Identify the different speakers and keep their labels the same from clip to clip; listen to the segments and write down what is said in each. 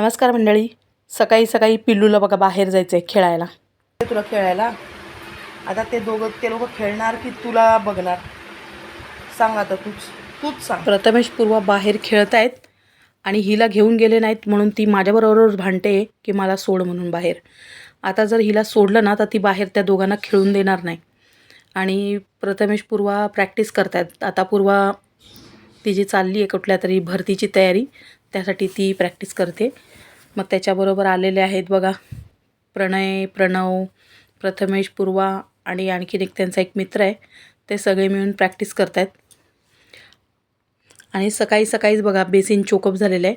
Speaker 1: नमस्कार मंडळी. सकाळी सकाळी पिल्लूला बघा बाहेर जायचं आहे खेळायला
Speaker 2: तुला खेळायला? आता ते दोघं ते लोक खेळणार की तुला बघणार? सांग आता तूच तूच सांग.
Speaker 1: प्रथमेश पूर्वा बाहेर खेळत आहेत आणि हिला घेऊन गेले नाहीत म्हणून ती माझ्याबरोबर भांडते की मला सोड म्हणून बाहेर. आता जर हिला सोडलं ना तर ती बाहेर त्या दोघांना खेळून देणार नाही. आणि प्रथमेश पूर्वा प्रॅक्टिस करतायत. आता पूर्वा तिची चालली आहे कुठल्या तरी भरतीची तयारी. त्यासाठी ती प्रॅक्टिस करते. मग त्याच्याबरोबर आलेले आहेत बघा प्रणय प्रणव प्रथमेश पूर्वा आणि आणखीन एक त्यांचा एक मित्र आहे. ते सगळे मिळून प्रॅक्टिस करत आहेत आणि सकाळी सकाळीच बघा बेसिन चोकअप झालेलं आहे.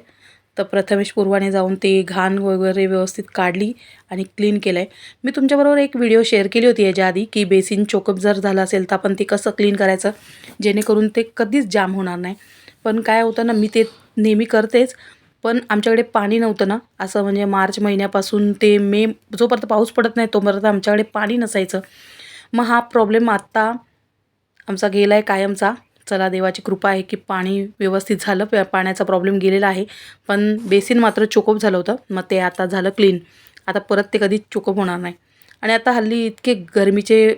Speaker 1: तर प्रथमेश पूर्वाने जाऊन ते घाण वगैरे व्यवस्थित काढली आणि क्लीन केलं आहे मी तुमच्याबरोबर एक व्हिडिओ शेअर केली होती याच्या आधी की बेसिन चोकअप जर झालं असेल तर आपण ते कसं क्लीन करायचं? जेणेकरून ते कधीच जाम होणार नाही. पण काय होतं ना मी ते नेहमी करतेच. पण आमच्याकडे पाणी नव्हतं ना. असं म्हणजे मार्च महिन्यापासून ते मे जोपर्यंत पाऊस पडत नाही तोपर्यंत आमच्याकडे पाणी नसायचं. मग हा प्रॉब्लेम आत्ता आमचा गेला आहे कायमचा. चला देवाची कृपा आहे की पाणी व्यवस्थित झालं. प- पाण्याचा प्रॉब्लेम गेलेला आहे. पण बेसिन मात्र चोकअप झालं होतं. मग ते आता झालं क्लीन आता परत ते कधीच चोकअप होणार नाही. आणि आता हल्ली इतके गरमीचे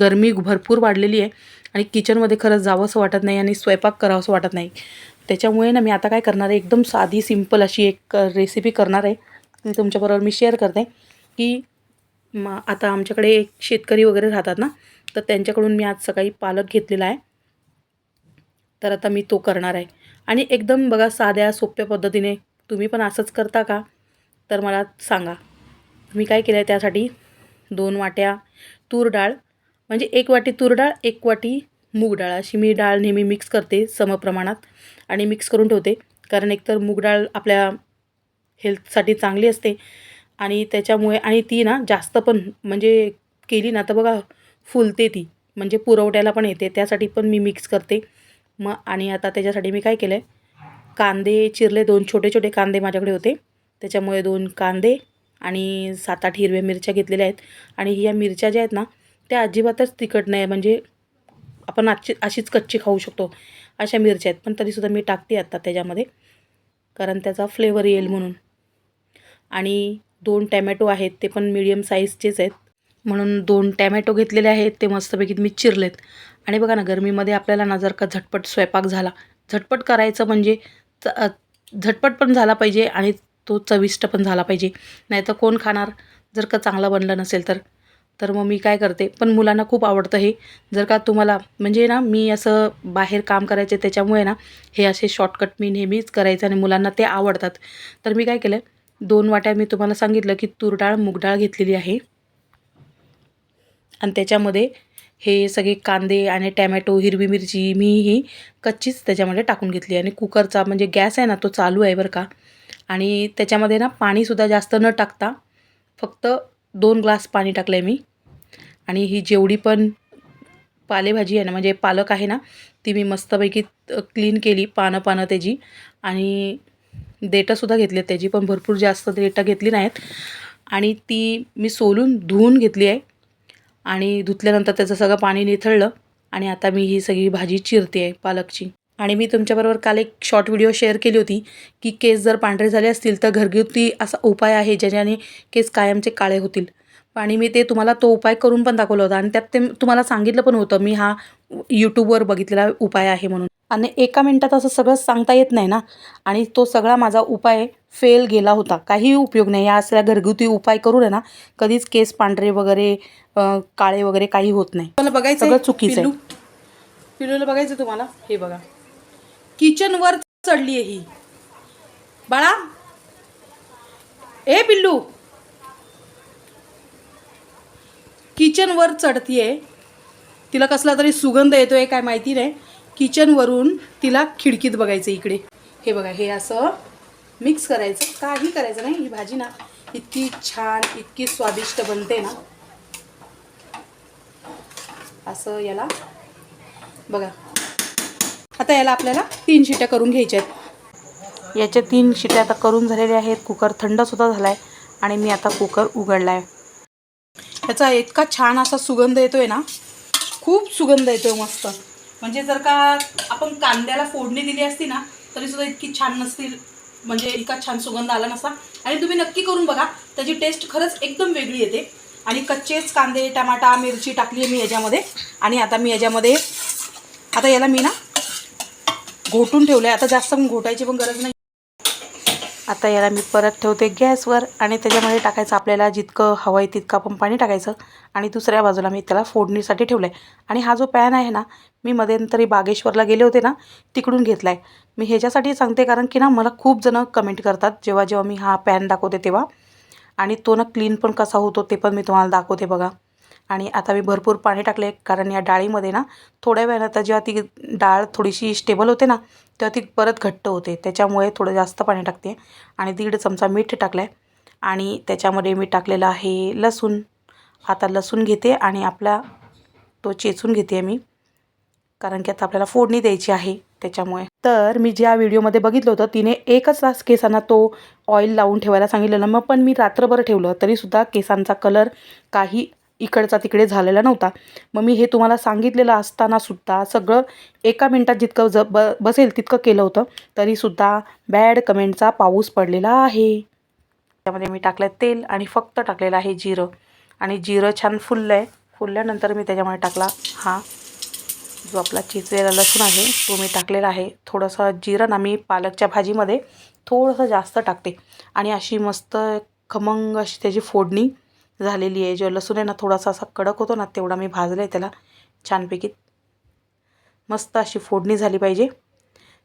Speaker 1: गरमी भरपूर वाढलेली आहे. आणि किचनमध्ये खरंच जावंसं वाटत नाही आणि स्वयंपाक करावंसं वाटत नाही. त्याच्यामुळे ना मी आता काय करणार आहे एकदम साधी सिंपल अशी एक रेसिपी करणार आहे. ती तुमच्याबरोबर मी शेअर करते की मग आता आमच्याकडे एक शेतकरी वगैरे राहतात ना तर त्यांच्याकडून मी आज सकाळी पालक घेतलेला आहे. तर आता मी तो करणार आहे. आणि एकदम बघा साध्या सोप्या पद्धतीने तुम्ही पण असंच करता का? तर मला सांगा. मी काय केलं आहे त्यासाठी? दोन वाट्या तूर डाळ. म्हणजे एक वाटी तूर डाळ एक वाटी मूग डाळ. अशी मी डाळ नेहमी मिक्स करते समप्रमाणात आणि मिक्स करून ठेवते. कारण एकतर मूग डाळ आपल्या हेल्थसाठी चांगली असते आणि त्याच्यामुळे आणि ती ना जास्त पण म्हणजे केली ना तर बघा फुलते ती. म्हणजे पुरवठ्याला पण येते. त्यासाठी पण मी मिक्स करते. मग आणि आता त्याच्यासाठी मी काय केलं आहे कांदे चिरले. दोन छोटे छोटे कांदे माझ्याकडे होते. त्याच्यामुळे दोन कांदे आणि सात आठ हिरव्या मिरच्या घेतलेल्या आहेत. आणि ह्या मिरच्या ज्या आहेत ना त्या अजिबातच तिखट नाही. म्हणजे आपण आजची अशीच कच्ची खाऊ शकतो अशा मिरच्या आहेत. पण तरीसुद्धा मी टाकते आत्ता त्याच्यामध्ये कारण त्याचा फ्लेवर येईल म्हणून. आणि दोन टॅमॅटो आहेत ते पण मिडियम साईजचेच आहेत. म्हणून दोन टॅमॅटो घेतलेले आहेत ते मस्तपैकी मी चिरलेत. आणि बघा ना गरमीमध्ये आपल्याला ना जर का झटपट स्वयंपाक झाला झटपट करायचं म्हणजे च- झटपट पण झाला पाहिजे आणि तो चविष्ट पण झाला पाहिजे. नाही तर कोण खाणार? जर का चांगला बनलं नसेल तर. तर मग मी काय करते पण मुलांना खूप आवडतं हे. जर का तुम्हाला म्हणजे ना मी असं बाहेर काम करायचे त्याच्यामुळे ना हे असे शॉर्टकट मी नेहमीच करायचं आणि मुलांना ते आवडतात. तर मी काय केलं दोन वाट्या मी तुम्हाला सांगितलं की तूर डाळ मूग डाळ घेतलेली आहे. आणि त्याच्यामध्ये हे सगळे कांदे आणि टॅमॅटो हिरवी मिरची मी ही कच्चीच त्याच्यामध्ये टाकून घेतली. आणि कुकरचा म्हणजे गॅस आहे ना तो चालू आहे बरं का. आणि त्याच्यामध्ये ना पाणीसुद्धा जास्त न टाकता फक्त दोन ग्लास पाणी टाकलं आहे मी. आणि ही जेवढी पण पालेभाजी आहे ना म्हणजे पालक आहे ना ती मी मस्तपैकी क्लीन केली पानं पानं त्याची. आणि देठंसुद्धा घेतली आहेत त्याची पण भरपूर जास्त देठं घेतली नाहीत. आणि ती मी सोलून धुवून घेतली आहे. आणि धुतल्यानंतर त्याचं सगळं पाणी निथळलं. आणि आता मी ही सगळी भाजी चिरते आहे पालकची. आणि मी तुमच्याबरोबर काल एक शॉर्ट व्हिडिओ शेअर केली होती की केस जर पांढरे झाले असतील तर घरगुती असा उपाय आहे ज्याच्याने केस कायमचे काळे होतील. आणि मी ते तुम्हाला तो उपाय करून पण दाखवला होता आणि त्यात ते तुम्हाला सांगितलं पण होतं मी हा यूट्यूबवर बघितलेला उपाय आहे म्हणून. आणि एका मिनटात असं सगळं सांगता येत नाही ना? आणि तो सगळा माझा उपाय फेल गेला होता. काहीही उपयोग नाही. या असल्या घरगुती उपाय करून आहे ना कधीच केस पांढरे वगैरे काळे वगैरे काही होत नाही.
Speaker 2: मला बघायचं
Speaker 1: सगळं चुकीचं आहे.
Speaker 2: पिल्लू? बघायचं तुम्हाला? हे बघा. किचनवर चढली आहे ही. बाळा ए पिल्लू किचनवर चढतीये. तिला कसला तरी सुगंध येतोय काय माहिती नाही. किचनवरून तिला खिडकीत बघायचं इकडे. हे बघा हे असं मिक्स करायचं काही करायचं नाही. ही भाजी ना इतकी छान इतकी स्वादिष्ट बनते ना. असं याला बघा. आता याला आपल्याला तीन शिट्या करून घ्यायच्या आहेत.
Speaker 1: याच्या तीन शिट्या आता करून झालेल्या आहेत. कुकर थंडसुद्धा झाला आहे आणि मी आता कुकर उघडला आहे
Speaker 2: याचा इतका छान असा सुगंध येतोय ना खूप सुगंध येतोय मस्त. म्हणजे जर का आपण कांद्याला फोडणी दिली असती ना तरी सुद्धा इतकी छान नसतील म्हणजे इतका छान सुगंध आला नसता. आणि तुम्ही नक्की करून बघा त्याची टेस्ट खरंच एकदम वेगळी येते. आणि कच्चेच कांदे टमाटा मिरची टाकली आहे मी याच्यामध्ये. आणि आता मी याच्यामध्ये आता याला मी ना घोटून ठेवलं आहे आता जास्त घोटायची पण गरज नाही.
Speaker 1: आता याला मी परत ठेवते गॅसवर आणि त्याच्यामध्ये टाकायचं आपल्याला जितकं हवं आहे तितकं आपण पाणी टाकायचं. आणि दुसऱ्या बाजूला मी त्याला फोडणीसाठी ठेवलं आहे आणि हा जो पॅन आहे ना मी मध्यंतरी बागेश्वरला गेले होते ना तिकडून घेतला आहे मी ह्याच्यासाठी सांगते कारण की ना मला खूप जणं कमेंट करतात जेव्हा जेव्हा मी हा पॅन दाखवते तेव्हा. आणि तो ना क्लीन पण कसा होतो ते पण मी तुम्हाला दाखवते बघा. आणि आता मी भरपूर पाणी टाकले कारण या डाळीमध्ये ना थोड्या वेळानं तर जेव्हा ती डाळ थोडीशी स्टेबल होते ना तेव्हा ती परत घट्ट होते. त्याच्यामुळे थोडं जास्त पाणी टाकते. आणि दीड चमचा मीठ टाकलं आहे आणि त्याच्यामध्ये मी टाकलेलं आहे लसूण. आता लसूण घेते आणि आपला तो चेचून घेते मी. कारण की आता आपल्याला फोडणी द्यायची आहे त्याच्यामुळे. तर मी ज्या व्हिडिओमध्ये बघितलं होतं तिने एकच तास केसांना तो ऑइल लावून ठेवायला सांगितलेलं. मग पण मी रात्रभर ठेवलं तरीसुद्धा केसांचा कलर काही इकडचा तिकडे झालेला नव्हता. मग मी हे तुम्हाला सांगितलेलं असतानासुद्धा सगळं एका मिनटात जितकं ज ब बसेल तितकं केलं होतं. तरीसुद्धा बॅड कमेंटचा पाऊस पडलेला आहे. त्यामध्ये मी टाकलं तेल आणि फक्त टाकलेलं आहे जिरं. आणि जिरं छान फुललं आहे फुलल्यानंतर मी त्याच्यामध्ये टाकला हा जो आपला चिचलेला लसूण आहे तो मी टाकलेला आहे. थोडंसं जिरं ना मी पालकच्या भाजीमध्ये थोडंसं जास्त टाकते. आणि अशी मस्त खमंग अशी त्याची फोडणी झालेली आहे. जो लसूण आहे ना थोडासा असा कडक होतो ना तेवढा मी भाजला आहे त्याला छानपैकी. मस्त अशी फोडणी झाली पाहिजे.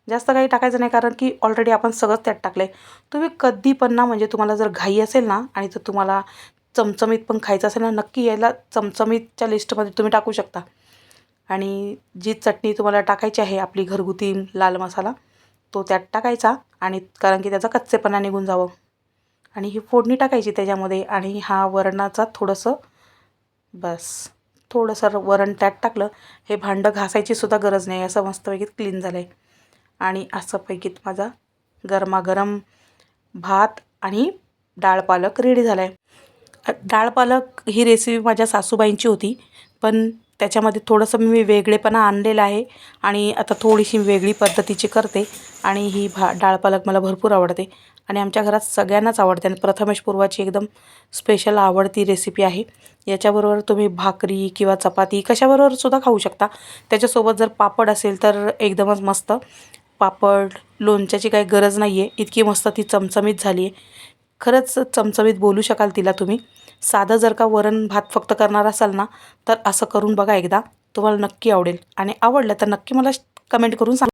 Speaker 1: जास्त काही टाकायचं नाही कारण की ऑलरेडी आपण सगळंच त्यात टाकलं आहे तुम्ही कधी पण ना म्हणजे तुम्हाला जर घाई असेल ना आणि जर तुम्हाला चमचमीत पण खायचं असेल ना नक्की यायला चमचमीतच्या लिस्टमध्ये तुम्ही टाकू शकता. आणि जी चटणी तुम्हाला टाकायची आहे आपली घरगुती लाल मसाला तो त्यात टाकायचा आणि कारण की त्याचा कच्चेपणा निघून जावं. आणि ही फोडणी टाकायची त्याच्यामध्ये आणि हा वरणाचा थोडंसं बस थोडंसं वरण त्यात टाकलं. हे भांडं घासायची सुद्धा गरज नाही. असं मस्तपैकी क्लीन झालं आहे आणि असंपैकी माझा गरमागरम भात आणि डाळ पालक रेडी झाला आहे डाळ पालक ही रेसिपी माझ्या सासूबाईंची होती पण त्याच्यामध्ये थोडंसं मी वेगळेपणा आणलेला आहे आणि आता थोडीशी वेगळी पद्धतीची करते आणि ही भा डाळ पालक मला भरपूर आवडते आणि आमच्या घरात सगळ्यांनाच आवडते आणि प्रथमेश पूर्वाची एकदम स्पेशल आवडती रेसिपी आहे. याच्याबरोबर तुम्ही भाकरी किंवा चपाती कशाबरोबर सुद्धा खाऊ शकता. त्याच्यासोबत जर पापड असेल तर एकदमच मस्त. पापड लोणच्याची काही गरज नाही आहे इतकी मस्त ती चमचमीत झाली आहे खरंच चमचमीत बोलू शकाल तिला तुम्ही. साधं जर का वरण भात फक्त करणार असाल ना तर असं करून बघा एकदा. तुम्हाला नक्की आवडेल. आणि आवडलं तर नक्की मला कमेंट करून सांग.